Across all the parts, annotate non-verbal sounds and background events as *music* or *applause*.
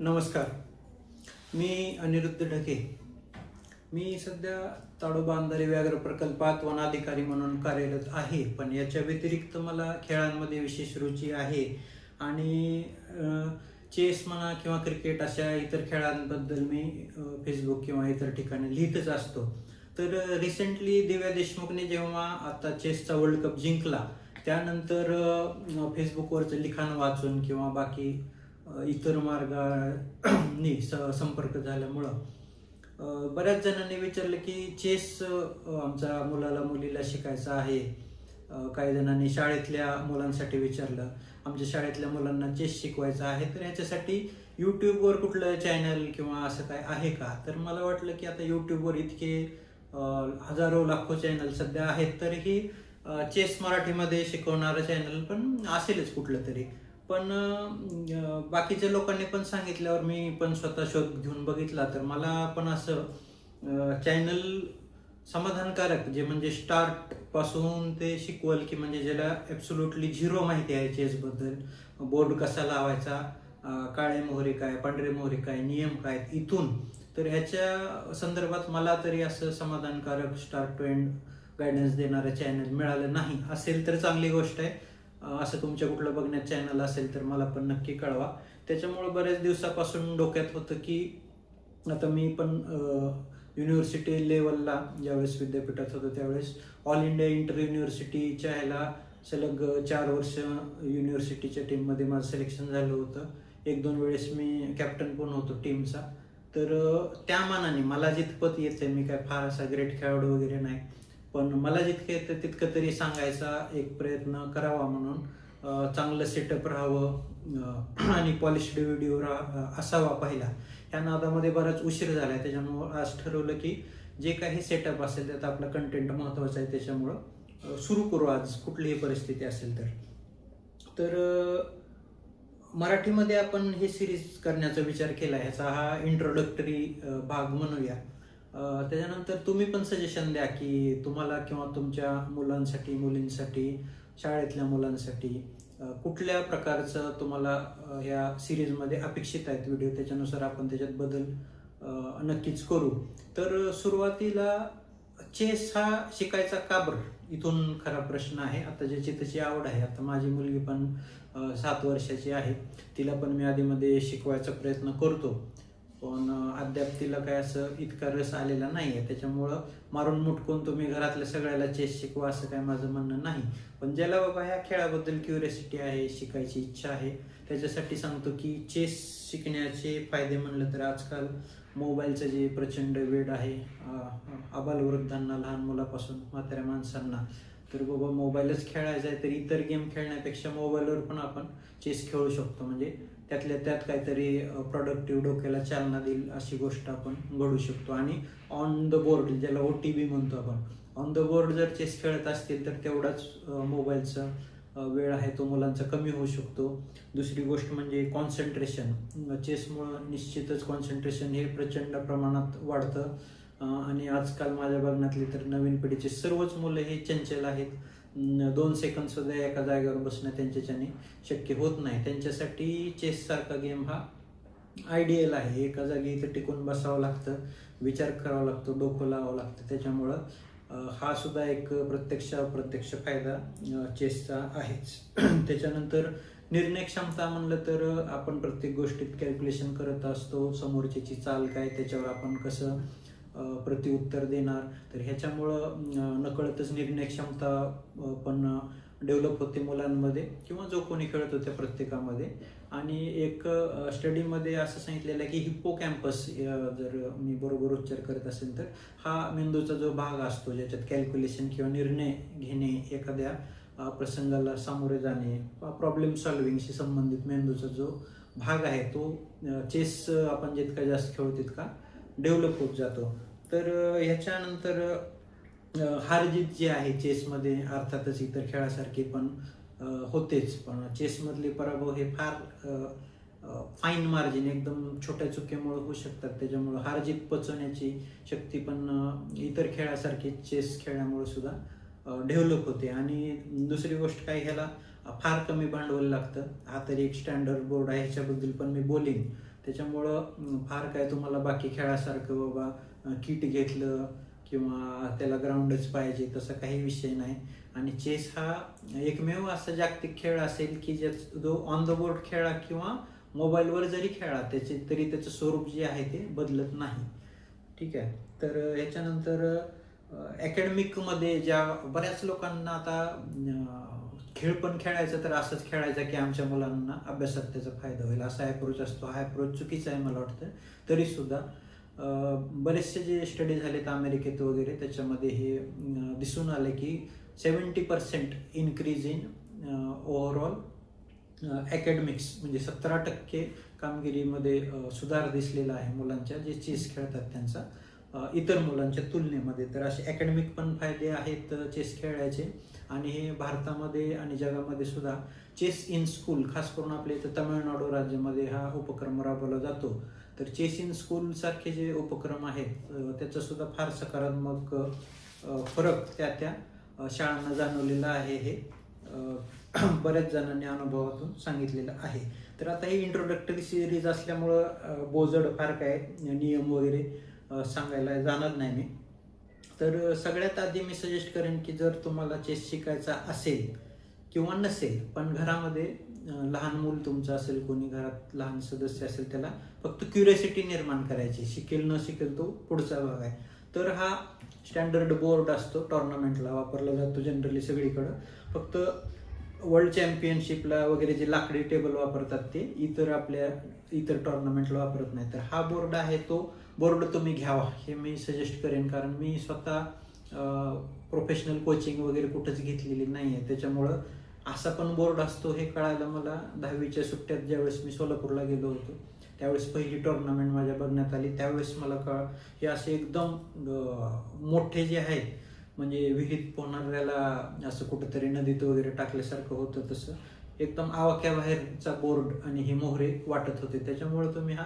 नमस्कार. मी अनिरुद्ध ढके. मी सध्या ताडोबा अंधारे व्याघ्र प्रकल्पात वनाधिकारी म्हणून कार्यरत आहे पण याच्या व्यतिरिक्त मला खेळांमध्ये विशेष रुची आहे आणि चेस म्हणा किंवा क्रिकेट अशा इतर खेळांबद्दल मी फेसबुक किंवा इतर ठिकाणी लिहितच असतो. तर रिसेंटली दिव्या देशमुखने जेव्हा आता चेसचा वर्ल्ड कप जिंकला त्यानंतर फेसबुकवरचं लिखाण वाचून किंवा बाकी इतर मार्गाने *clears throat* स- संपर्क झाल्यामुळं बऱ्याच जणांनी विचारलं की चेस आमच्या मुलाला मुलीला शिकायचं आहे. काही जणांनी शाळेतल्या मुलांसाठी विचारलं. आमच्या शाळेतल्या मुलांना चेस शिकवायचं आहे तर ह्याच्यासाठी यूट्यूबवर कुठलं चॅनल किंवा असं काय आहे का? तर मला वाटलं की आता यूट्यूबवर इतके हजारो लाखो चॅनल सध्या आहेत तरीही चेस मराठीमध्ये शिकवणारं चॅनल पण असेलच कुठलं तरी. पण बाकीच्या लोकांनी पण सांगितल्यावर मी पण स्वतः शोध घेऊन बघितला. तर मला पण असं चॅनल समाधानकारक जे म्हणजे स्टार्टपासून ते शिकवल की म्हणजे ज्याला ॲब्सोल्युटली झिरो माहिती आहे चेसबद्दल बोर्ड कसा लावायचा काळे मोहरे काय पांढरे मोहरे काय नियम काय इथून. तर ह्याच्या संदर्भात मला तरी असं समाधानकारक स्टार्ट टू एंड गायडन्स देणारं चॅनल मिळालं नाही. असेल तर चांगली गोष्ट आहे. असं तुमच्या कुठलं बघण्यात चॅनल असेल तर मला पण नक्की कळवा. त्याच्यामुळे बऱ्याच दिवसापासून डोक्यात होतं की आता मी पण युनिव्हर्सिटी लेवलला ज्यावेळेस विद्यापीठात होतो त्यावेळेस ऑल इंडिया इंटर युनिव्हर्सिटीच्या ह्याला सलग चार वर्ष युनिव्हर्सिटीच्या टीममध्ये माझं सिलेक्शन झालं होतं. एक दोन वेळेस मी कॅप्टन पण होतो टीमचा तर त्या मानाने मला जितपत येते मी काय फार असा ग्रेट खेळाडू वगैरे नाही. पण मला जितकं येतं तितकं तरी सांगायचा एक प्रयत्न करावा म्हणून चांगलं सेटअप राहावं आणि पॉलिश व्हिडिओ राहा असावा पहिला. ह्या नादामध्ये बराच उशीर झाला आहे त्याच्यामुळं आज ठरवलं की जे काही सेटअप असेल त्यात आपला कंटेंट महत्त्वाचा आहे त्याच्यामुळं सुरू करू आज. कुठलीही परिस्थिती असेल तर. तर मराठीमध्ये आपण हे सिरीज करण्याचा विचार केला. ह्याचा हा इंट्रोडक्टरी भाग म्हणूया. त्याच्यानंतर तुम्ही पण सजेशन द्या की तुम्हाला किंवा तुमच्या मुलांसाठी मुलींसाठी शाळेतल्या मुलांसाठी कुठल्या प्रकारचं तुम्हाला या ह्या सिरीजमध्ये अपेक्षित आहेत व्हिडिओ त्याच्यानुसार आपण त्याच्यात बदल नक्कीच करू. तर सुरुवातीला चेस हा शिकायचा का बरं? इथून खरा प्रश्न आहे. आता ज्याची त्याची आवड आहे. आता माझी मुलगी पण सात वर्षाची आहे. तिला पण मी आधीमध्ये शिकवायचा प्रयत्न करतो. पण अद्याप तिला काय असं इतका रस आलेला नाही आहे त्याच्यामुळं मारून मुटकून तुम्ही घरातल्या सगळ्याला चेस शिकवा असं काय माझं म्हणणं नाही. पण ज्याला बाबा ह्या खेळाबद्दल क्युरिसिटी आहे शिकायची इच्छा आहे त्याच्यासाठी सांगतो की चेस शिकण्याचे फायदे म्हणलं तर आजकाल मोबाईलचं जे प्रचंड वेळ आहे आबालवृद्धांना लहान मुलापासून म्हाताऱ्या माणसांना तर बाबा मोबाईलच खेळायचा आहे तर इतर गेम खेळण्यापेक्षा मोबाईलवर पण आपण चेस खेळू शकतो. म्हणजे त्यातल्या त्यात काहीतरी प्रोडक्टिव्ह डोक्याला चालना देईल अशी गोष्ट आपण घडू शकतो. आणि ऑन द बोर्ड ज्याला ओ टी बी म्हणतो आपण ऑन द बोर्ड जर चेस खेळत असतील तर तेवढाच मोबाईलचा वेळ आहे तो मुलांचा कमी होऊ शकतो. दुसरी गोष्ट म्हणजे कॉन्सन्ट्रेशन चेसमुळं निश्चितच कॉन्सन्ट्रेशन हे प्रचंड प्रमाणात वाढतं. आणि आजकाल माझ्या बघण्यातली तर नवीन पिढीचे सर्वच मुलं हे चंचल आहेत. दोन सेकंद सुद्धा एका जागेवर बसणं त्यांच्याच्याने शक्य होत नाही. त्यांच्यासाठी चेस सारखा गेम हा आयडियल आहे. एका जागी इथं टिकून बसावं लागतं विचार करावा लागतो डोकं लावावं लागतं. त्याच्यामुळं हा सुद्धा एक प्रत्यक्ष अप्रत्यक्ष फायदा चेसचा आहेच. *clears throat* त्याच्यानंतर निर्णय क्षमता म्हणलं तर आपण प्रत्येक गोष्टीत कॅल्क्युलेशन करत असतो. समोरच्याची चाल काय त्याच्यावर आपण कसं प्रत्युत्तर देणार. तर ह्याच्यामुळं नकळतच निर्णय क्षमता पण डेव्हलप होते मुलांमध्ये किंवा जो कोणी खेळतो त्या प्रत्येकामध्ये. आणि एक स्टडीमध्ये असं सांगितलेलं आहे की हिप्पो कॅम्पस जर मी बरोबर उच्चार करत असेल तर हा मेंदूचा जो भाग असतो ज्याच्यात कॅल्क्युलेशन किंवा निर्णय घेणे एखाद्या प्रसंगाला सामोरे जाणे प्रॉब्लेम सॉल्विंगशी संबंधित मेंदूचा जो भाग आहे तो चेस आपण जितका जास्त खेळू तितका डेव्हलप होत जातो. तर ह्याच्यानंतर हारजीत जे आहे चेसमध्ये अर्थातच इतर खेळासारखे पण होतेच. पण चेसमधले पराभव हे फार फाईन मार्जिन एकदम छोट्या चुकीमुळे होऊ शकतात. त्याच्यामुळं हारजीत पचवण्याची शक्ती पण इतर खेळासारखी चेस खेळल्यामुळे सुद्धा डेव्हलप होते. आणि दुसरी गोष्ट काय ह्याला फार कमी भांडवल लागतं. हा तरी एक स्टँडर्ड बोर्ड आहे ह्याच्याबद्दल पण मी बोलीन. त्याच्यामुळं फार काय तुम्हाला बाकी खेळासारखं बाबा किट घेतलं किंवा त्याला ग्राउंडच पाहिजे तसा काही विषय नाही. आणि चेस हा एकमेव असा जागतिक खेळ असेल की ज्या जो ऑन द बोर्ड खेळा किंवा मोबाईलवर जरी खेळा त्याचे तरी त्याचं स्वरूप जे आहे ते बदलत नाही. ठीक आहे? तर ह्याच्यानंतर अकॅडमिकमध्ये ज्या बऱ्याच लोकांना आता खेळ पण खेळायचा तर असंच खेळायचा की आमच्या मुलांना अभ्यासात त्याचा फायदा होईल. असा अप्रोच असतो. हा अप्रोच चुकीचा आहे मला वाटतं. तरी सुद्धा बरेचसे जे स्टडी झालेत अमेरिकेत वगैरे त्याच्यामध्ये हे दिसून आले की seventy percent increase in overall academics म्हणजे सतरा टक्के कामगिरीमध्ये सुधार दिसलेला आहे मुलांच्या जे चेस खेळतात त्यांचा. इतर मुलांच्या तुलनेमध्ये तर असे अकॅडमिक पण फायदे आहेत चेस खेळायचे. आणि हे भारतामध्ये आणि जगामध्ये सुद्धा चेस इन स्कूल खास करून आपल्या इथं तमिळनाडू राज्यामध्ये हा उपक्रम राबवला जातो. तर चेस इन स्कूल सारखे जे उपक्रम आहेत त्याचा सुद्धा फार सकारात्मक फरक त्या त्या शाळांना जाणवलेला आहे हे *clears throat* बऱ्याच जणांनी अनुभवातून सांगितलेलं आहे. तर आता ही इंट्रोडक्टरी सिरीज असल्यामुळं बोजड फार काय नियम वगैरे सांगायला जाणार नाही मी. तर सगळ्यात आधी मी सजेस्ट करेन की जर तुम्हाला चेस शिकायचा असेल किंवा नसेल पण घरामध्ये लहान मूल तुमचं असेल कोणी घरात लहान सदस्य असेल त्याला फक्त क्युरियोसिटी निर्माण करायची. शिकेल न शिकेल तो पुढचा भाग आहे. तर हा स्टँडर्ड बोर्ड असतो टॉर्नामेंटला वापरला जातो जनरली सगळीकडं. फक्त वर्ल्ड चॅम्पियनशिपला वगैरे जे लाकडी टेबल वापरतात ते इतर आपल्या इतर टॉर्नामेंटला वापरत नाही. तर हा बोर्ड आहे तो बोर्ड तुम्ही घ्यावा. हे मी सजेस्ट करेन कारण मी स्वतः प्रोफेशनल कोचिंग वगैरे कुठंच घेतलेली नाही आहे त्याच्यामुळं असा पण बोर्ड असतो हे कळायला मला दहावीच्या सुट्ट्यात ज्यावेळेस मी सोलापूरला गेलो होतो त्यावेळेस पहिली टुर्नामेंट माझ्या बघण्यात आली. त्यावेळेस मला कळ हे असे एकदम मोठे जे आहेत म्हणजे विहित पोहणाऱ्याला असं कुठंतरी नदीत वगैरे टाकल्यासारखं होतं तसं. एकदम आवाक्याबाहेरचा बोर्ड आणि हे मोहरे वाटत होते. त्याच्यामुळे तुम्ही हा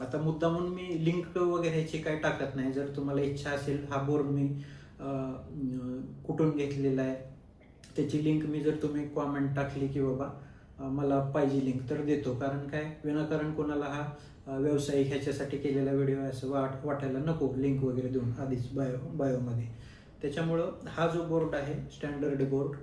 आता मुद्दामून मी लिंक वगैरे ह्याची काही टाकत नाही. जर तुम्हाला इच्छा असेल हा बोर्ड मी कुठून घेतलेला आहे त्याची लिंक मी जर तुम्ही कॉमेंट टाकली की बाबा मला पाहिजे लिंक तर देतो. कारण काय? विनाकारण कोणाला हा व्यावसायिक ह्याच्यासाठी केलेला व्हिडिओ आहे असं वाट वाटायला नको लिंक वगैरे देऊन आधीच बायो बायोमध्ये त्याच्यामुळं हा जो बोर्ड आहे स्टँडर्ड बोर्ड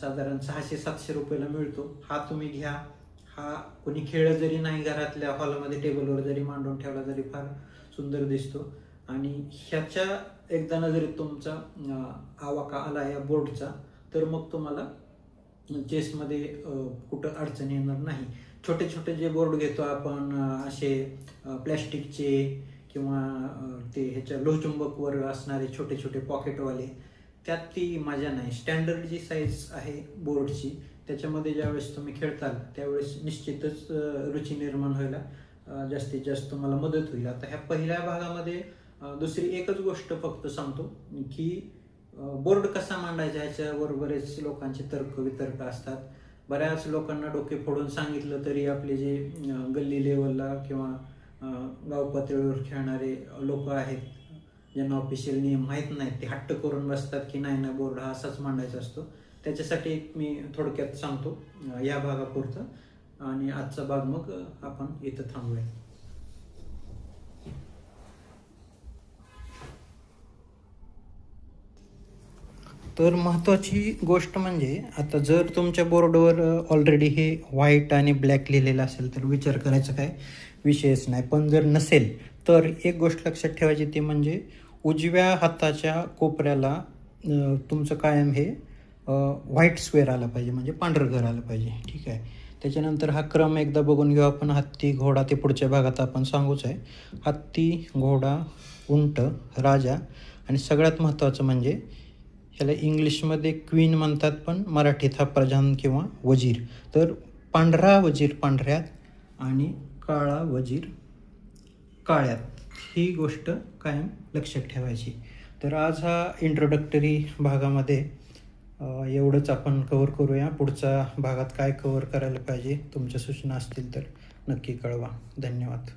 साधारण सहाशे सातशे रुपयाला मिळतो. हा तुम्ही घ्या. हा कोणी खेळ जरी नाही घरातल्या हॉलमध्ये टेबलवर जरी मांडून ठेवला तरी फार सुंदर दिसतो. आणि ह्याच्या एकदा नजरेत तुमचा आवाका आला या बोर्डचा तर मग तुम्हाला चेसमध्ये कुठं अडचण येणार नाही. छोटे छोटे जे बोर्ड घेतो आपण असे प्लॅस्टिकचे किंवा ते ह्याच्या लोहचुंबकवर असणारे छोटे छोटे पॉकेटवाले त्यात ती मजा नाही. स्टँडर्ड जी साईज आहे बोर्डची त्याच्यामध्ये ज्यावेळेस तुम्ही खेळताल त्यावेळेस निश्चितच रुची निर्माण व्हायला जास्तीत जास्त तुम्हाला मदत होईल. आता ह्या पहिल्या भागामध्ये दुसरी एकच गोष्ट फक्त सांगतो की बोर्ड कसा मांडायचा याच्यावर बरेच लोकांचे तर्क वितर्क असतात. बऱ्याच लोकांना डोके फोडून सांगितलं तरी आपले जे गल्ली लेवलला किंवा गाव पातळीवर खेळणारे लोक आहेत ज्यांना ऑफिशियल नियम माहीत नाहीत ते हट्ट करून बसतात की नाही ना बोर्ड हा असाच मांडायचा असतो. त्याच्यासाठी मी थोडक्यात सांगतो या भागापुरतं. आणि आजचा भाग मग आपण इथं थांबूया. तर महत्त्वाची गोष्ट म्हणजे आता जर तुमच्या बोर्डवर ऑलरेडी हे व्हाईट आणि ब्लॅक लिहिलेलं असेल तर विचार करायचा काय? विषयच नाही. पण जर नसेल तर एक गोष्ट लक्षात ठेवायची ती म्हणजे उजव्या हाताच्या कोपऱ्याला तुमचं कायम हे व्हाईट स्क्वेअर आला पाहिजे. म्हणजे पांढरं घर आलं पाहिजे. ठीक आहे? त्याच्यानंतर हा क्रम एकदा बघून घेऊ आपण. हत्ती घोडा ते पुढच्या भागात आपण सांगूच आहे. हत्ती घोडा उंट राजा आणि सगळ्यात महत्त्वाचं म्हणजे ह्याला इंग्लिशमध्ये क्वीन म्हणतात पण मराठीत हा प्रजान किंवा वजीर. तर पांढरा वजीर पांढऱ्यात आणि काळा वजीर काळ्यात. ही गोष्ट कायम लक्षात ठेवायची. तर आज हा इंट्रोडक्टरी भागामध्ये एवढंच आपण कवर करूया. पुढच्या भागात काय कवर करायला पाहिजे तुमच्या सूचना असतील तर नक्की कळवा. धन्यवाद.